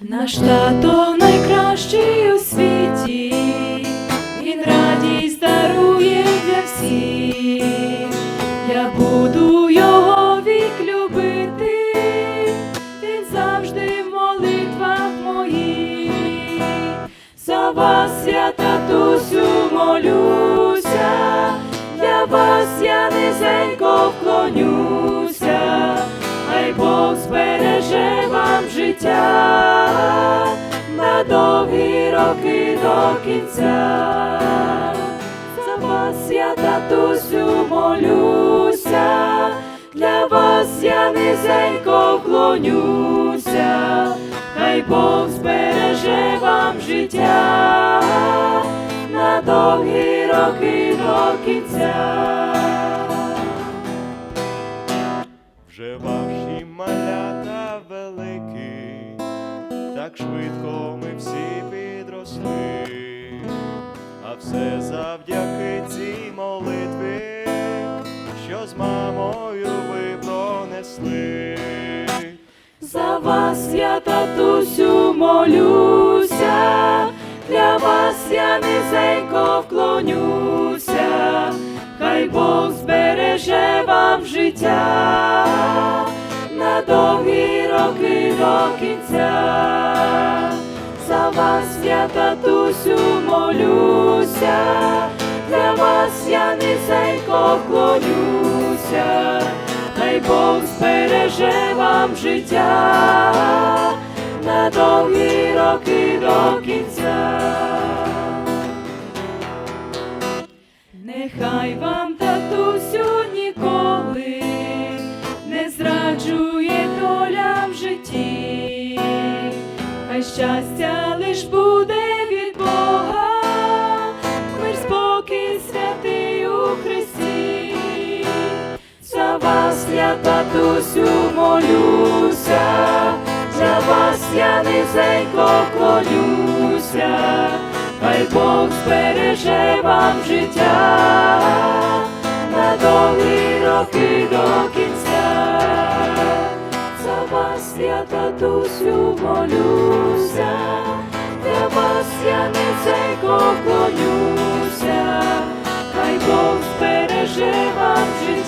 Наш тато найкращий у світі, він радість дарує для всіх. Я буду його вік любити, він завжди в молитвах моїх. За вас я татусю молюся, для вас я низенько вклонюся, довгі роки до кінця. За вас я татусю молюся, для вас я низенько вклонюся, хай Бог збереже вам життя на довгі роки до кінця. Так швидко ми всі підросли, а все завдяки цій молитві, що з мамою ви пронесли. За вас я татусю молюся, для вас я низенько вклонюся, хай Бог збереже вам життя на довгі роки до кінця. Вас я татусю молюся, для вас я низенько вклонюся, хай Бог збереже вам життя на довгі роки до кінця. Нехай вам татусю ніколи не зраджує доля в житті, хай щастя вас, я татусю молюся, за вас я низенько клонюся, хай Бог збереже вам життя. На довгі роки до кінця, за вас я татусю молюся, для вас я низенько клонюся, хай Бог збереже вам життя.